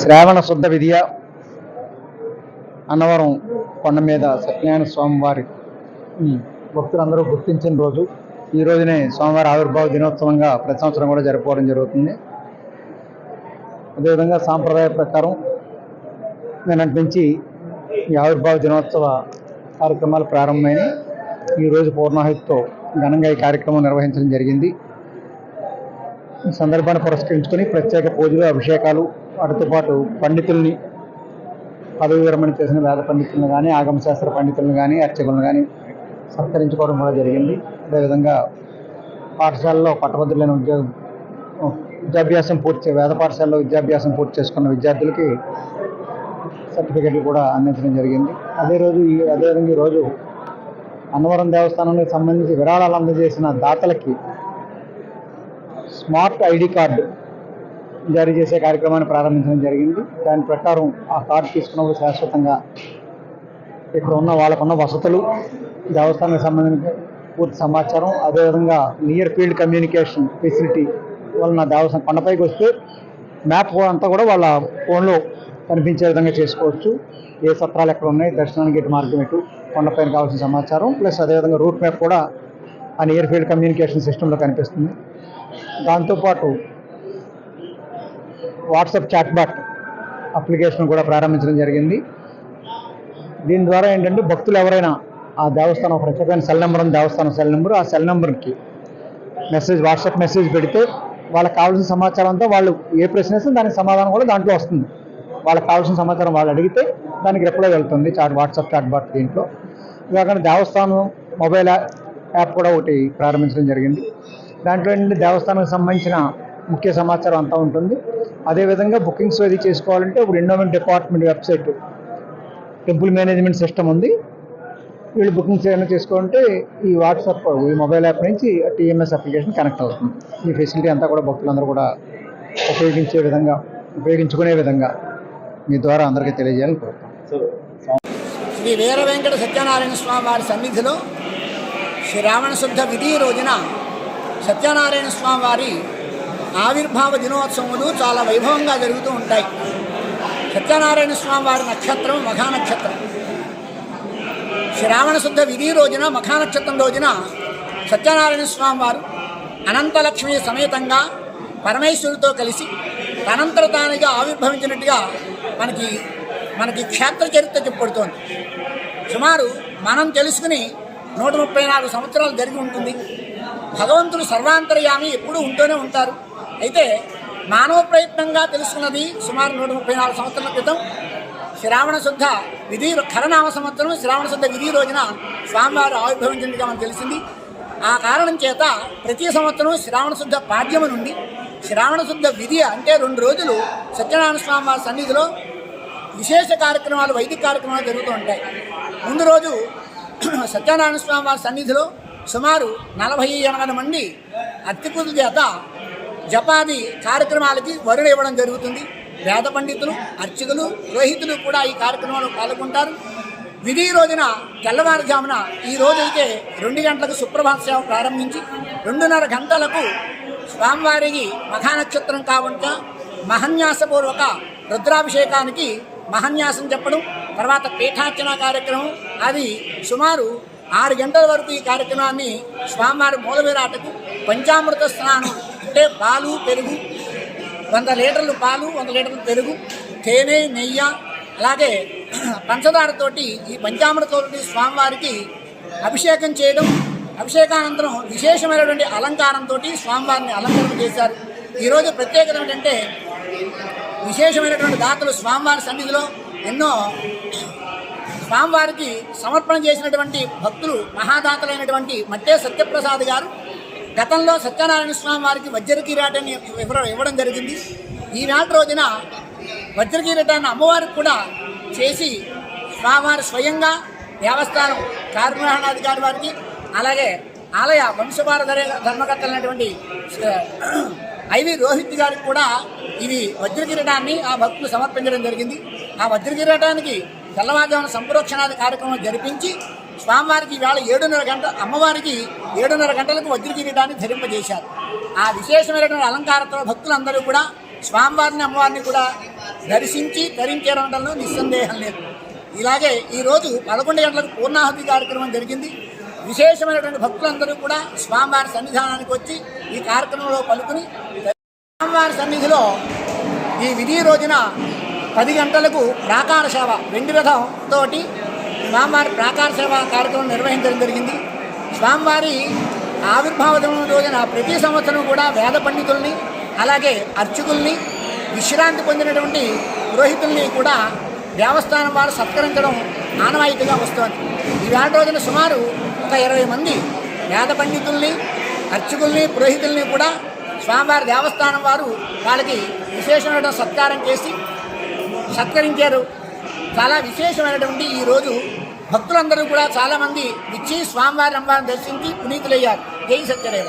శ్రావణ శుద్ధ విద్య అన్నవరం కొండ మీద సత్యనారాయణ స్వామి వారి భక్తులందరూ గుర్తించిన రోజు. ఈ రోజునే స్వామివారి ఆవిర్భావ దినోత్సవంగా ప్రతి సంవత్సరం కూడా జరుపుకోవడం జరుగుతుంది. అదేవిధంగా సాంప్రదాయ ప్రకారం నిన్నటి నుంచి ఈ ఆవిర్భావ దినోత్సవ కార్యక్రమాలు ప్రారంభమైన ఈరోజు పూర్ణాహుతితో ఘనంగా ఈ కార్యక్రమం నిర్వహించడం జరిగింది. సందర్భాన్ని పురస్కరించుకొని ప్రత్యేక పూజలు అభిషేకాలు వాటితో పాటు పండితుల్ని పదవి విరమణ చేసిన వేద పండితులను కానీ ఆగమశాస్త్ర పండితులను కానీ అర్చకులను కానీ సత్కరించుకోవడం కూడా జరిగింది. అదేవిధంగా పాఠశాలలో పట్టభద్రులైన ఉద్యోగ విద్యాభ్యాసం పూర్తి వేద పాఠశాలలో విద్యాభ్యాసం పూర్తి చేసుకున్న విద్యార్థులకి సర్టిఫికెట్లు కూడా అందించడం జరిగింది. అదే రోజు ఈ అదేవిధంగా ఈరోజు అన్నవరం దేవస్థానానికి సంబంధించి విరాళాలు అందజేసిన దాతలకి స్మార్ట్ ఐడి కార్డు జారీ చేసే కార్యక్రమాన్ని ప్రారంభించడం జరిగింది. దాని ప్రకారం ఆ కార్డు తీసుకున్నప్పుడు శాశ్వతంగా ఇక్కడ ఉన్న వాళ్ళకున్న వసతులు దేవస్థానానికి సంబంధించిన పూర్తి సమాచారం అదేవిధంగా నియర్ ఫీల్డ్ కమ్యూనికేషన్ ఫెసిలిటీ వలన దేవస్థానం కొండపైకి వస్తే మ్యాప్ అంతా కూడా వాళ్ళ ఫోన్లో కనిపించే విధంగా చేసుకోవచ్చు. ఏ సత్రాలు ఎక్కడ ఉన్నాయి దర్శనానికి ఎటు మార్గం ఎటు కొండపైన కావాల్సిన సమాచారం ప్లస్ అదేవిధంగా రూట్ మ్యాప్ కూడా ఆ నియర్ ఫీల్డ్ కమ్యూనికేషన్ సిస్టంలో కనిపిస్తుంది. దాంతోపాటు వాట్సాప్ చాట్బాట్ అప్లికేషన్ కూడా ప్రారంభించడం జరిగింది. దీని ద్వారా ఏంటంటే భక్తులు ఎవరైనా ఆ దేవస్థానం ఒక ప్రత్యేకమైన సెల్ నెంబర్ ఉంది దేవస్థానం సెల్ నెంబర్ ఆ సెల్ నెంబర్కి మెసేజ్ వాట్సాప్ మెసేజ్ పెడితే వాళ్ళకి కావాల్సిన సమాచారం అంతా వాళ్ళు ఏ ప్రశ్న వేస్తే దానికి సమాధానం కూడా దాంట్లో వస్తుంది. వాళ్ళకి కావాల్సిన సమాచారం వాళ్ళు అడిగితే దానికి రిప్లై వెళ్తుంది చాట్ వాట్సాప్ చాట్ బాట్ దీంట్లో. ఇలాగ దేవస్థానం మొబైల్ యాప్ కూడా ఒకటి ప్రారంభించడం జరిగింది. దాంట్లో నుండి దేవస్థానానికి సంబంధించిన ముఖ్య సమాచారం అంతా ఉంటుంది. అదేవిధంగా బుకింగ్స్ అది చేసుకోవాలంటే ఇప్పుడు endowment department website temple management system ఉంది. వీళ్ళు బుకింగ్స్ ఏమైనా చేసుకోవాలంటే ఈ వాట్సాప్ ఈ మొబైల్ యాప్ నుంచి టీఎంఎస్ అప్లికేషన్ కనెక్ట్ అవుతుంది. ఈ ఫెసిలిటీ అంతా కూడా భక్తులందరూ కూడా ఉపయోగించే విధంగా ఉపయోగించుకునే విధంగా మీ ద్వారా అందరికీ తెలియజేయాలని కోరుతాం శ్రీ వీర వెంకట సత్యనారాయణ స్వామి వారి సన్నిధిలో శ్రావణ శుద్ధ విధి రోజున సత్యనారాయణ స్వామి వారి ఆవిర్భావ దినోత్సవములు చాలా వైభవంగా జరుగుతూ ఉంటాయి. సత్యనారాయణ స్వామి వారి నక్షత్రం మఖానక్షత్రం శ్రావణ శుద్ధ విధి రోజున మఖా నక్షత్రం రోజున సత్యనారాయణ స్వామి వారు అనంతలక్ష్మి సమేతంగా పరమేశ్వరుడితో కలిసి తనంతర తానుగా ఆవిర్భవించినట్టుగా మనకి మనకి క్షేత్ర చరిత్ర చెప్పబడుతోంది. సుమారు మనం తెలుసుకుని నూట ముప్పై నాలుగు సంవత్సరాలు జరిగి ఉంటుంది. భగవంతుడు సర్వాంతర్యామి ఎప్పుడూ ఉంటూనే ఉంటారు. అయితే మానవ ప్రయత్నంగా తెలుసుకున్నది సుమారు నూట ముప్పై నాలుగు సంవత్సరాల క్రితం శ్రావణ శుద్ధ విధి ఖరనామ సంవత్సరం శ్రావణ శుద్ధ విధి రోజున స్వామివారు ఆవిర్భవించినట్టుగా మనకు తెలిసింది. ఆ కారణం చేత ప్రతి సంవత్సరం శ్రావణ శుద్ధ పాడ్యము నుండి శ్రావణ శుద్ధ విధి అంటే రెండు రోజులు సత్యనారాయణ స్వామి వారి సన్నిధిలో విశేష కార్యక్రమాలు వైదిక కార్యక్రమాలు జరుగుతూ ఉంటాయి. ముందు రోజు సత్యనారాయణ స్వామి వారి సన్నిధిలో సుమారు నలభై ఎనభై మంది అత్యకుల చేత జపాది కార్యక్రమాలకి వరుడు ఇవ్వడం జరుగుతుంది. వేద పండితులు అర్చకులు రోహితులు కూడా ఈ కార్యక్రమంలో పాల్గొంటారు. విధి రోజున తెల్లవారుజామున ఈ రోజైతే రెండు గంటలకు సుప్రభాత సేవ ప్రారంభించి రెండున్నర గంటలకు స్వామివారికి మఖానక్షత్రం కావంట మహన్యాసపూర్వక రుద్రాభిషేకానికి మహన్యాసం చెప్పడం తర్వాత పీఠార్చన కార్యక్రమం అది సుమారు ఆరు గంటల వరకు ఈ కార్యక్రమాన్ని స్వామివారి మూలవీరాటకు పంచామృత స్నానం అంటే పాలు పెరుగు వంద లీటర్లు పాలు వంద లీటర్లు పెరుగు తేనె నెయ్యి అలాగే పంచదారతోటి ఈ పంచామృతతోటి స్వామివారికి అభిషేకం చేయడం అభిషేకానంతరం విశేషమైనటువంటి అలంకారంతో స్వామివారిని అలంకరణ చేశారు. ఈరోజు ప్రత్యేకత ఏంటంటే విశేషమైనటువంటి దాతలు స్వామివారి సన్నిధిలో ఎన్నో స్వామివారికి సమర్పణ చేసినటువంటి భక్తులు మహాదాతలైనటువంటి మట్టే సత్యప్రసాద్ గారు గతంలో సత్యనారాయణ స్వామి వారికి వజ్ర కిరీటాన్ని ఇవ్వడం ఇవ్వడం జరిగింది. ఈనాటి రోజున వజ్ర కిరీటాన్ని అమ్మవారికి కూడా చేసి స్వామివారి స్వయంగా దేవస్థానం కార్యనిర్వహణాధికారి వారికి అలాగే ఆలయ వంశపార ధర్మకర్తలైనటువంటి ఐవి రోహిత్ గారికి కూడా ఇది వజ్ర కిరీటాన్ని ఆ భక్తులు సమర్పించడం జరిగింది. ఆ వజ్ర కిరీటానికి తెల్లవారుజామున సంప్రోక్షణాది కార్యక్రమం జరిపించి స్వామివారికి ఈవేళ ఏడున్నర గంట అమ్మవారికి ఏడున్నర గంటలకు వజ్ర కిరీటాన్ని ధరింపజేశారు. ఆ విశేషమైనటువంటి అలంకారంతో భక్తులందరూ కూడా స్వామివారిని అమ్మవారిని కూడా దర్శించి ధరించేయడంలో నిస్సందేహం లేదు. ఇలాగే ఈరోజు పదకొండు గంటలకు పూర్ణాహుతి కార్యక్రమం జరిగింది. విశేషమైనటువంటి భక్తులందరూ కూడా స్వామివారి సన్నిధానానికి వచ్చి ఈ కార్యక్రమంలో పలుకుని స్వామివారి సన్నిధిలో ఈ విధి రోజున పది గంటలకు ప్రాకార సేవ వెండి రథం తోటి స్వామివారి ప్రాకార సేవ కార్యక్రమం నిర్వహించడం జరిగింది. స్వామివారి ఆవిర్భావ దినం రోజున ప్రతి సంవత్సరం కూడా వేద పండితుల్ని అలాగే అర్చకుల్ని విశ్రాంతి పొందినటువంటి పురోహితుల్ని కూడా దేవస్థానం వారు సత్కరించడం ఆనవాయితీగా వస్తోంది. ఈవేళ రోజున సుమారు ఒక ఇరవై మంది వేద పండితుల్ని అర్చకుల్ని పురోహితుల్ని కూడా స్వామివారి దేవస్థానం వారు వాళ్ళకి విశేషమైన సత్కారం చేసి సత్కరించారు. చాలా విశేషమైనటువంటి ఈరోజు భక్తులందరూ కూడా చాలామంది ఇచ్చి స్వామివారి అమ్మవారిని దర్శించి పునీతులయ్యారు. జై సత్యదేవ